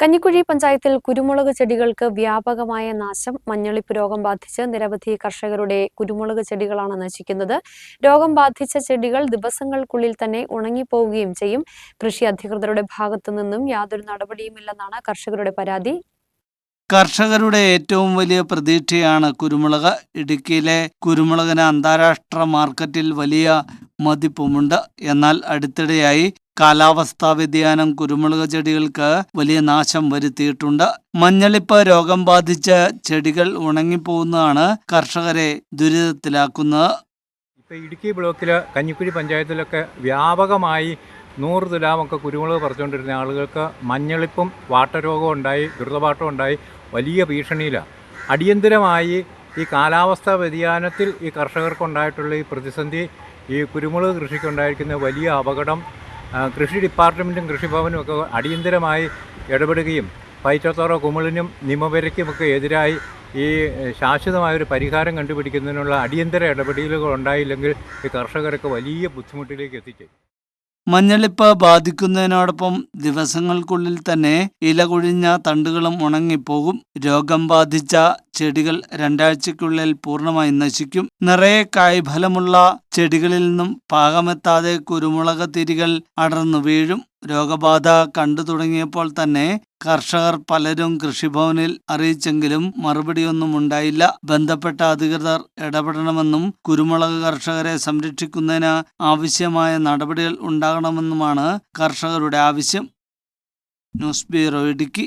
കഞ്ഞിക്കുഴി പഞ്ചായത്തിൽ കുരുമുളക് ചെടികൾക്ക് വ്യാപകമായ നാശം മഞ്ഞളിപ്പ് രോഗം ബാധിച്ച് നിരവധി കർഷകരുടെ കുരുമുളക് ചെടികളാണ് നശിക്കുന്നത്. രോഗം ബാധിച്ച ചെടികൾ ദിവസങ്ങൾക്കുള്ളിൽ തന്നെ ഉണങ്ങിപ്പോവുകയും ചെയ്യും. കൃഷി അധികൃതരുടെ ഭാഗത്തു നിന്നും യാതൊരു നടപടിയുമില്ലെന്നാണ് കർഷകരുടെ പരാതി. കർഷകരുടെ ഏറ്റവും വലിയ പ്രതീക്ഷയാണ് കുരുമുളക്. ഇടുക്കിയിലെ കുരുമുളകിന് അന്താരാഷ്ട്ര മാർക്കറ്റിൽ വലിയ മതിപ്പുമുണ്ട്. എന്നാൽ അടുത്തിടെയായി കാലാവസ്ഥാ വ്യതിയാനം കുരുമുളക് ചെടികൾക്ക് വലിയ നാശം വരുത്തിയിട്ടുണ്ട്. മഞ്ഞളിപ്പ് രോഗം ബാധിച്ച ചെടികൾ ഉണങ്ങിപ്പോകുന്നതാണ് കർഷകരെ ദുരിതത്തിലാക്കുന്നത്. ഇപ്പോൾ ഇടുക്കി ബ്ലോക്കിൽ കഞ്ഞിക്കുഴി പഞ്ചായത്തിലൊക്കെ വ്യാപകമായി നൂറ് തുലാമൊക്കെ കുരുമുളക് പറിച്ചുകൊണ്ടിരുന്ന ആളുകൾക്ക് മഞ്ഞളിപ്പും വാട്ടരോഗവും ഉണ്ടായി ദുരിതപാട്ടം ഉണ്ടായി വലിയ ഭീഷണിയിലാണ് അടിയന്തിരമായി ഈ കാലാവസ്ഥാ വ്യതിയാനത്തിൽ ഈ കർഷകർക്കുണ്ടായിട്ടുള്ള ഈ പ്രതിസന്ധി ഈ കുരുമുളക് കൃഷിക്കുണ്ടായിരിക്കുന്ന വലിയ അപകടം കൃഷി ഡിപ്പാർട്ട്മെന്റും കൃഷിഭവനും ഒക്കെ അടിയന്തരമായി ഇടപെടുകയും പൈറ്റത്തോറ കുമിളിനും നിമവരയ്ക്കുമൊക്കെ എതിരായി ഈ ശാശ്വതമായൊരു പരിഹാരം കണ്ടുപിടിക്കുന്നതിനുള്ള അടിയന്തര ഇടപെടലുകൾ ഉണ്ടായില്ലെങ്കിൽ ഈ കർഷകരൊക്കെ വലിയ ബുദ്ധിമുട്ടിലേക്ക് എത്തിച്ചേരും. മഞ്ഞളിപ്പ് ബാധിക്കുന്നതിനോടൊപ്പം ദിവസങ്ങൾക്കുള്ളിൽ തന്നെ ഇല കുഴിഞ്ഞ തണ്ടുകളും ഉണങ്ങിപ്പോകും. രോഗം ബാധിച്ച ചെടികൾ രണ്ടാഴ്ചയ്ക്കുള്ളിൽ പൂർണമായി നശിക്കും. നിറയെ കായ്ഫലമുള്ള ചെടികളിൽ നിന്നും പാകമെത്താതെ കുരുമുളക് തിരികൾ അടർന്നു വീഴും. രോഗബാധ കണ്ടു തുടങ്ങിയപ്പോൾ തന്നെ കർഷകർ പലരും കൃഷിഭവനിൽ അറിയിച്ചെങ്കിലും മറുപടിയൊന്നും ഉണ്ടായില്ല. ബന്ധപ്പെട്ട അധികൃതർ ഇടപെടണമെന്നും കുരുമുളക് കർഷകരെ സംരക്ഷിക്കുന്നതിന് ആവശ്യമായ നടപടികൾ ഉണ്ടാകണമെന്നുമാണ് കർഷകരുടെ ആവശ്യം. News bureau Idukki.